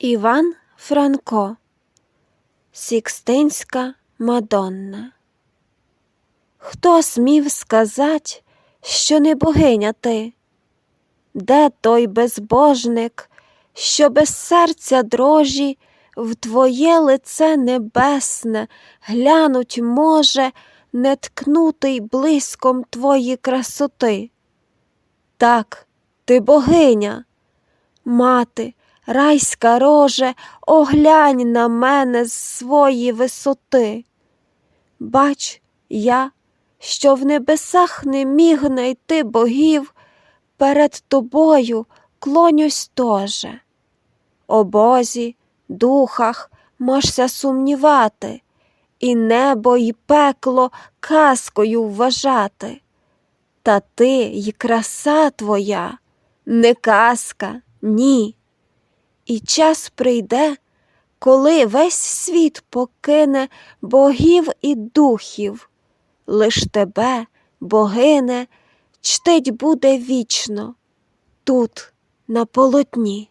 Іван Франко Сікстинська Мадонна Хто смів сказать, що не богиня ти? Де той безбожник, що без серця дрожі в твоє лице небесне глянуть може, не ткнутий блиском твої красоти? Так, ти богиня, мати, райська роже, оглянь на мене з свої висоти. Бач, я, що в небесах не міг найти богів, перед тобою клонюсь тоже. О Бозі, духах можся сумнівати, і небо, і пекло казкою вважати. Та ти й краса твоя, не казка, ні. І час прийде, коли весь світ покине богів і духів, лиш тебе, богине, чтить буде вічно тут, на полотні.